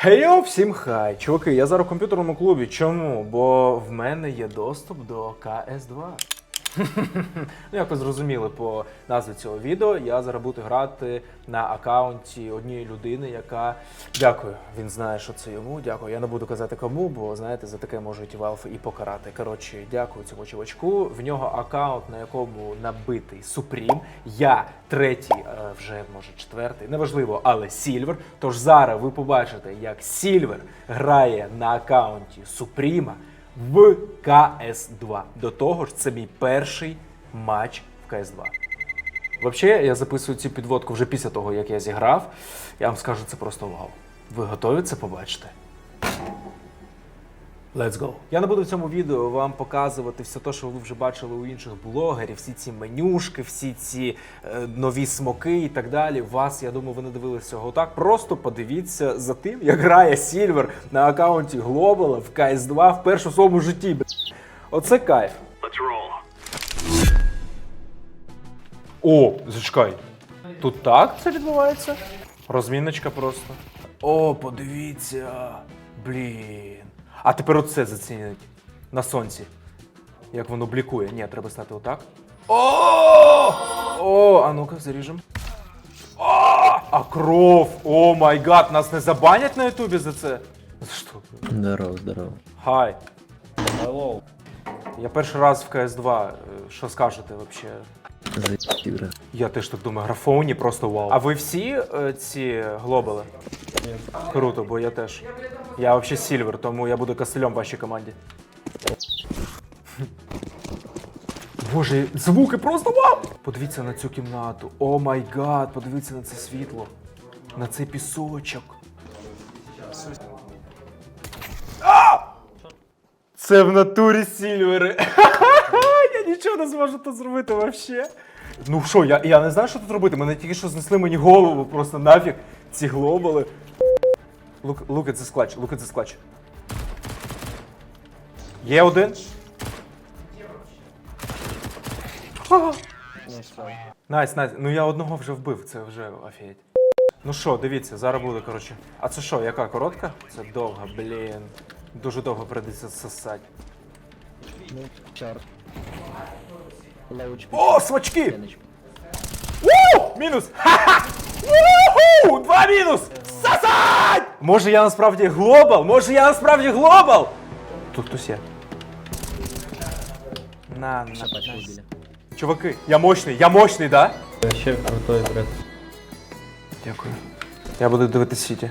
Хейо, всім хай! Чуваки, я зараз в комп'ютерному клубі. Чому? Бо в мене є доступ до КС2. Ну, як ви зрозуміли по назві цього відео, я зараз буду грати на аккаунті однієї людини, яка. Дякую, він знає, що це йому. Дякую. Я не буду казати кому, бо знаєте, за таке можуть Valve і покарати. Коротше, дякую цьому чувачку. В нього аккаунт, на якому набитий Supreme. Я третій, е, вже може четвертий, неважливо, але Сільвер. Тож зараз ви побачите, як Сільвер грає на аккаунті Супріма в КС2. До того ж, це мій перший матч в КС2. Взагалі, я записую цю підводку вже після того, як я зіграв. Я вам скажу, це просто вау. Ви готові це побачити? Let's go. Я не буду в цьому відео вам показувати все те, що ви вже бачили у інших блогерів, всі ці менюшки, всі ці е, нові смоки і так далі. Вас, я думаю, ви не дивилися цього так. Просто подивіться за тим, як грає Сільвер на аккаунті Глобала в CS2 вперше в своєму житті. Оце кайф. Let's roll. О, зачекай. Тут так це відбувається? Розміночка просто. О, подивіться. Блін. А тепер оце зацініть. На сонці. Як воно блікує. Ні, треба стати отак. О! О, а ну-ка, заріжем. О, а кров! О май гад, нас не забанять на ютубі за це? Що? Здорово, здорово. Хай. Я перший раз в КС2. Е, Що скажете взагалі? За. Я теж так думаю, графоні просто вау. А ви всі е, ці глобали? Круто, бо я теж. Я взагалі сільвер, тому я буду костелем в вашій команді. Боже, звуки просто вау! Подивіться на цю кімнату. О май гад, подивіться на це світло. На цей пісочок. А! Це в натурі сільвери. Нічого не зможу тут зробити вообще. Ну що, я, я не знаю, що тут робити. Мене тільки що знесли мені голову, просто нафіг ці глобали. Look, look at this clutch, look at this clutch. Є один. Найс, найс. Ну я одного вже вбив, це вже офігеть. Ну що, дивіться, зараз буде, коротше. А це що, яка коротка? Це довга, блін. Дуже довго прийдеться сосать. Ну, чар. Лауч. О, свачки! У! Мінус! Ха-ха! Уху! Два мінус! Сосать! Може я насправді глобал? Може я насправді глобал? Тут хтось є. На, на, Пачку на. убили. Чуваки, я мощний, я мощний, да? Вообще крутой бред. Дякую. Я буду дивитися сіті.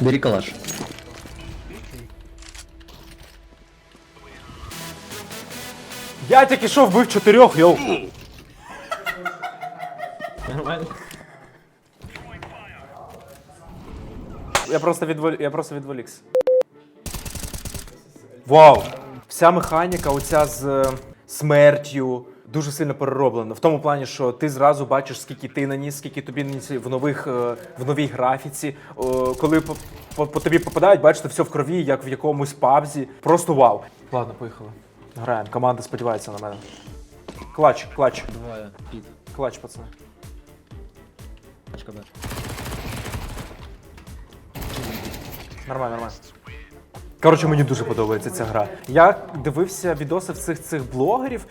Бери калаш. Я тільки що вбив чотирьох, йоу. Нормально? Я просто відволі... я просто відволікся. Вау! Вся механіка, оця з е, смертю, дуже сильно перероблена. В тому плані, що ти зразу бачиш, скільки ти наніс, скільки тобі наніс в нових е, в новій графіці. Коли по, по, по тобі попадають, бачите, все в крові, як в якомусь пабзі. Просто вау. Ладно, поїхали. Граємо. Команда сподівається на мене. Клач, клач, Двоє. Під. клач, пацани. Пачка Б. Нормально, нормально. Коротше, мені дуже подобається ця гра. Я дивився відоси всіх цих блогерів,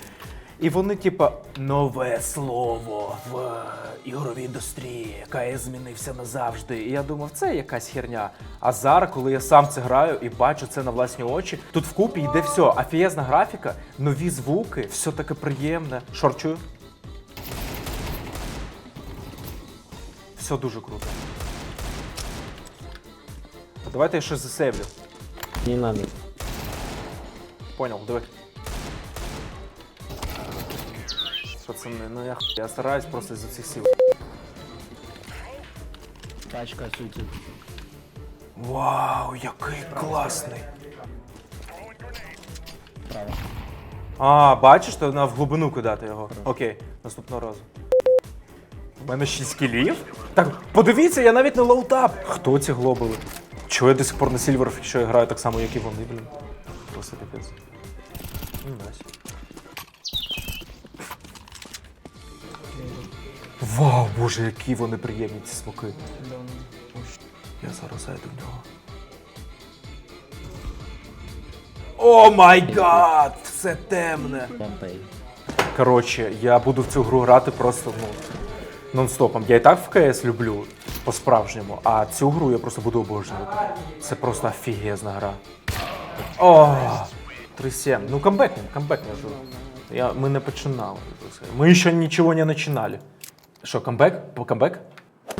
і вони, типа, нове слово в е, ігровій індустрії. КС змінився назавжди. І я думав, це якась херня. А зараз, коли я сам це граю і бачу це на власні очі, тут вкупі йде все. Афієзна графіка, нові звуки, все таке приємне. Шорчую. Все дуже круто. Давайте я щось засейвлю. Не надо. Понял, диви. Пацани, ну я хуй, я стараюсь просто з усіх сил. Пачка сути. Вау, який класний. Право. А, бачиш, то треба в глибину кидати його. Окей, наступного разу. У мене 6 кілів? Так, подивіться, я навіть не лоутап. Хто ці глобали? Чого я до сих пор на Сільвер, що я граю так само, як і вони, блін. Просто піпець. Ну, найс. Вау, боже, які вони приємні ці смоки. Я зараз зайду в нього. О май гад! Все темне. Коротше, я буду в цю гру грати просто ну, нон-стопом. Я і так в КС люблю по-справжньому, а цю гру я просто буду обожнювати. Це просто офігезна гра. О, 3-7. Ну, камбекнем, камбекнем. Я, ми не починали. Ми ще нічого не починали. Що, камбек? По камбек?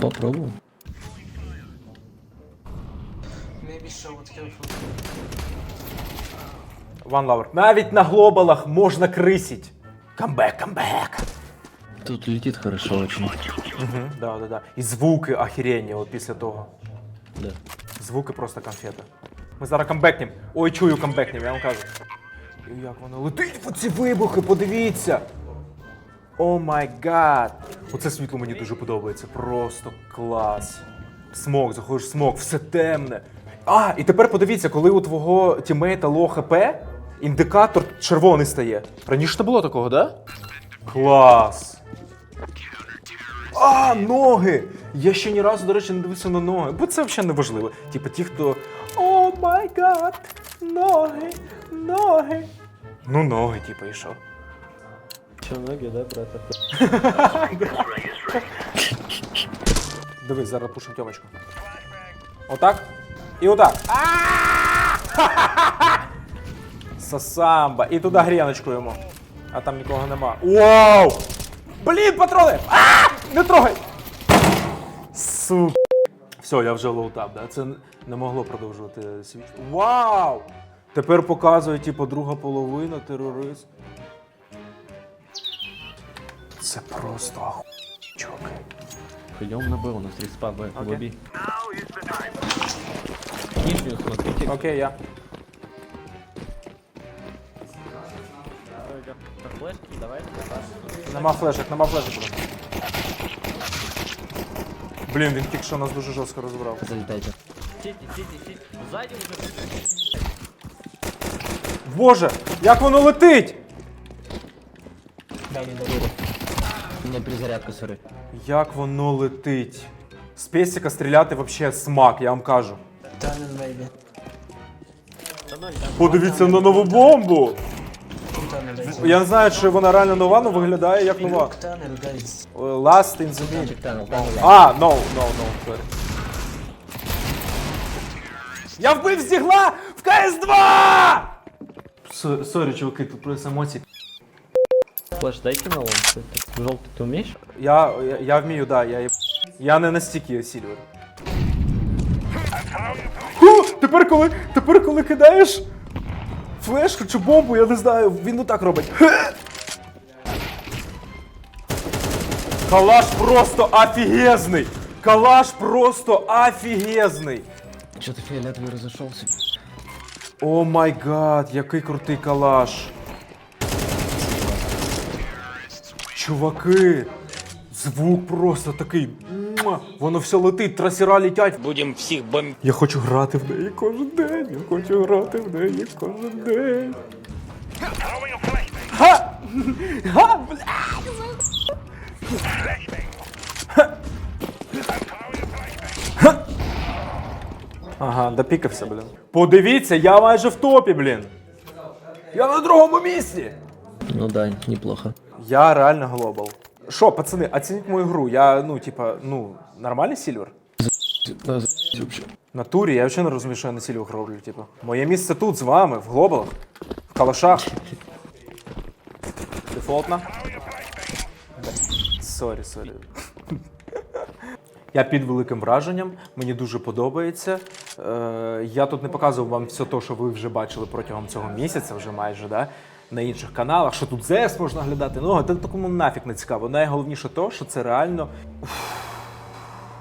Попробуем. One Lover. Навіть на глобалах можна крисіть. Камбек, камбек. Тут летит хорошо очень. Угу, да, да, да. І звуки охеренні от після того. Да. Звуки просто конфета. Ми зараз камбекнем. Ой, чую камбекнем, я вам кажу. Як воно летить по ці вибухи, подивіться. О май гад. Оце світло мені дуже подобається. Просто клас. Смок, заходиш в смок, все темне. А, і тепер подивіться, коли у твого тімейта ло ХП, індикатор червоний стає. Раніше не було такого, да? Клас. А, ноги! Я ще ні разу, до речі, не дивився на ноги, бо це взагалі не важливо. Типу ті, хто. О май гад! Ноги! Ну, ноги, типу, що? Че ноги, да, это? Дивись, зараз пушим тьомочку. Отак. І отак. Сасамба. І туди гріночку йому. А там нікого нема. Вау! Блін, патрони! А! Не трогай! Сука. Все, я вже лоутап, да? Це не могло продовжувати світ. Вау! Тепер показує, типу, друга половина, терорист. Це просто чуваки. Пойдем на Б, у нас респа Б, Окей. лоби. Нижнюю смотрите. Окей, я. Флешки, давай. Нема флешок, нема флешок. буде. Блін, він тільки що нас дуже жорстко розбрав. Залетайте. Сидите, сидите, сидите. Сзади уже. Боже, як воно летить! У меня перезарядка, сори. Як воно летить. З песика стріляти вообще смак, я вам кажу. Tunnel maybe. Подивіться на нову бомбу! Tunnel. Я не знаю, чи вона реально нова, але виглядає як нова. Look tunnel guys. Е, Last in the танул, танул. А, no, no, no, sorry. Я вбив зігла в КС-2! Сорі, чуваки, тут просто емоції. Флеш дайте на лом. Ты- ты Желтый ты умеешь? Я, я, я вмію, да, я, я не настільки сільвер. Ху, тепер коли, тепер коли кидаєш флешку чи бомбу, я не знаю, він отак робить. Хе! Калаш просто офігезний! Калаш просто офігезний! Что-то фиолетовый разошелся. О май гад, який крутий калаш. Чуваки, звук просто такий. муа, Воно все летить, трасера летять. Будем всіх бомбити. Я хочу грати в неї кожен день. Я хочу грати в неї кожен день. Ха! Ха, бля! Ага, допікався, блін. Подивіться, я майже в топі, блін. Я на другому місці. Ну да, неплохо. Я реально глобал. Що, пацани, оцініть мою гру. Я, ну, типа, ну, нормальний сільвер? Да, за- вообще. На турі я взагалі не розумію, що я на сільвер роблю, типу. Моє місце тут з вами, в глобалах, в калашах. Дефолтна. Сорі, сорі. Я під великим враженням, мені дуже подобається. Е, я тут не показував вам все те, що ви вже бачили протягом цього місяця, вже майже, да? на інших каналах, що тут ЗЕС можна глядати. Ну, це такому нафіг не цікаво. Найголовніше то, що це реально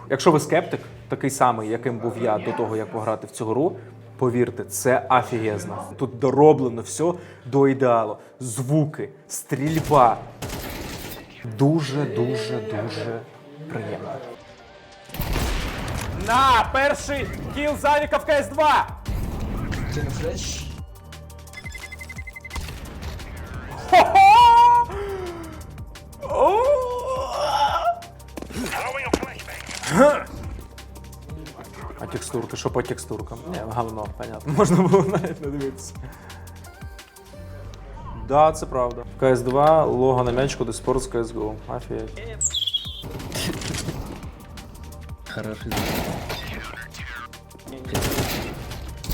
Якщо ви скептик, такий самий, яким був я до того, як пограти в цю гру, повірте, це офігезно. Тут дороблено все до ідеалу. Звуки, стрільба. Дуже, дуже, дуже приємно. На, перший кіл Завіка в КС-2! Can flash. Хо-хо! А текстурки, що по текстуркам? Ні, говно, понятно. Можна було навіть не дивитися. Да, це правда. В CS2 лого на м'ячку до Sports CSGO. Офігеть. Хороший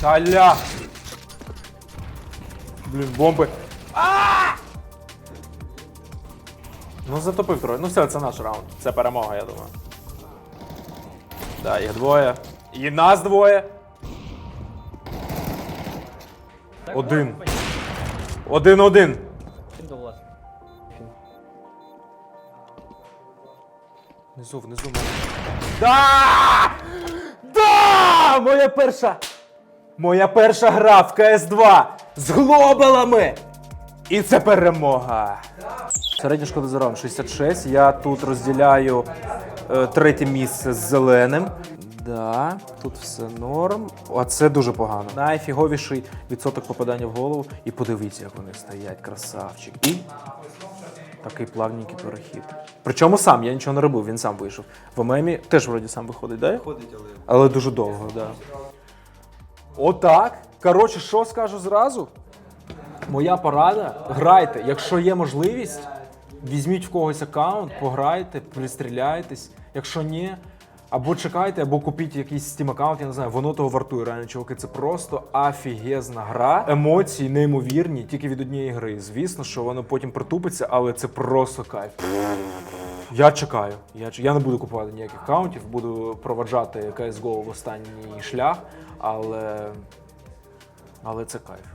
Таля! Блін, бомби. А! Ну, затопив троє. Ну все, це наш раунд. Це перемога, я думаю. Да, їх двоє. І нас двоє. Один. Один-один. До влас. Внизу, внизу. Да! Да! Моя перша! Моя перша гра в КС2 з глобалами! І це перемога! Середня шкода за раунд 66. Я тут розділяю е, третє місце з зеленим. Да, тут все норм. А це дуже погано. Найфіговіший відсоток попадання в голову. І подивіться, як вони стоять, красавчик. І Такий плавненький перехід. Причому сам, я нічого не робив, він сам вийшов. В ММі теж вроді сам виходить, да? Виходить, але. Але дуже довго, так. Да. Отак. Коротше, що скажу зразу? Моя порада. Грайте. Якщо є можливість, візьміть в когось аккаунт, пограйте, пристріляйтесь. Якщо ні, або чекайте, або купіть якийсь Steam аккаунт, я не знаю, воно того вартує. Реально, чуваки, це просто офігезна гра. Емоції неймовірні, тільки від однієї гри. Звісно, що воно потім притупиться, але це просто кайф. Я чекаю. Я, я не буду купувати ніяких аккаунтів, буду проваджати CSGO в останній шлях, але. Але це кайф.